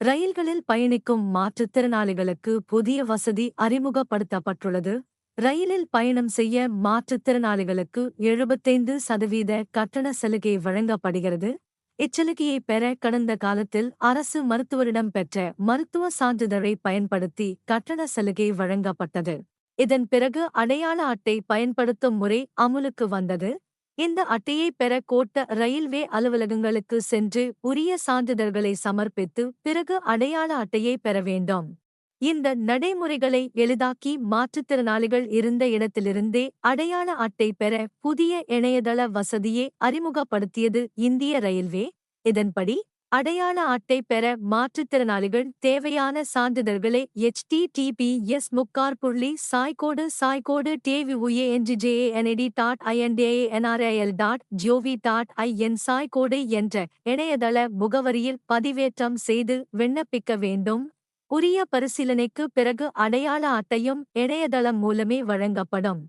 ரயில்களில் பயணிக்கும் மாற்றுத்திறனாளிகளுக்கு புதிய வசதி அறிமுகப்படுத்தப்பட்டுள்ளது. ரயிலில் பயணம் செய்ய மாற்றுத்திறனாளிகளுக்கு எழுபத்தைந்து சதவீத கட்டண சலுகை வழங்கப்படுகிறது. இச்சலுகையை பெற கடந்த காலத்தில் அரசு மருத்துவரிடம் பெற்ற மருத்துவ சான்றிதழை பயன்படுத்தி கட்டண சலுகை வழங்கப்பட்டது. இதன் பிறகு அடையாள அட்டை பயன்படுத்தும் முறை அமுலுக்கு வந்தது. இந்த அட்டையை பெற கோட்ட ரயில்வே அலுவலகங்களுக்கு சென்று உரிய சான்றிதழ்களை சமர்ப்பித்து பிறகு அடையாள அட்டையை பெற வேண்டும். இந்த நடைமுறைகளை எளிதாக்கி மாற்றுத்திறனாளிகள் இருந்த இடத்திலிருந்தே அடையாள அட்டை பெற புதிய இணையதள வசதியை அறிமுகப்படுத்தியது இந்திய ரயில்வே. இதன்படி அடையாள அட்டை பெற மாற்றுத்திறனாளிகள் தேவையான சான்றிதழ்களை எச்டிடிபிஎஸ் முக்கார் புள்ளி சாய்கோடு சாய்கோடு டேவி உயே என்ஜிஜேஏஎன்ஐடி டாட் ஐஎன்டிஏஎன்ஆர்ஐஎல் டாட் ஜியோவி டாட் ஐஎன் சாய்கோடு என்ற இணையதள முகவரியில் பதிவேற்றம் செய்து விண்ணப்பிக்க வேண்டும். உரிய பரிசீலனைக்கு பிறகு அடையாள அட்டையும் இணையதளம் மூலமே வழங்கப்படும்.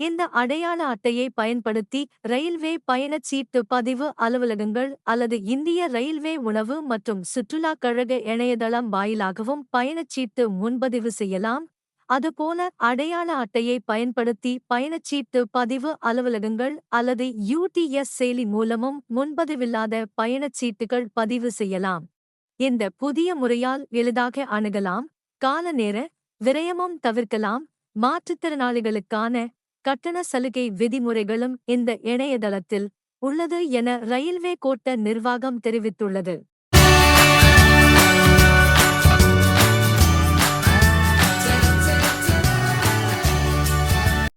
இந்த அடையாள அட்டையை பயன்படுத்தி ரயில்வே பயணச்சீட்டு பதிவு அலுவலகங்கள் அல்லது இந்திய ரயில்வே உணவு மற்றும் சுற்றுலாக் கழக இணையதளம் வாயிலாகவும் பயணச்சீட்டு முன்பதிவு செய்யலாம். அதுபோல அடையாள அட்டையை பயன்படுத்தி பயணச்சீட்டு பதிவு அலுவலகங்கள் அல்லது யூடிஎஸ் செயலி மூலமும் முன்பதிவில்லாத பயணச்சீட்டுகள் பதிவு செய்யலாம். இந்த புதிய முறையால் எளிதாக அணுகலாம். கால நேர விரயமும் தவிர்க்கலாம். மாற்றுத்திறனாளிகளுக்கான கட்டண சலுகை விதிமுறைகளும் இந்த இணையதளத்தில் உள்ளது என ரயில்வே கோட்ட நிர்வாகம் தெரிவித்துள்ளது.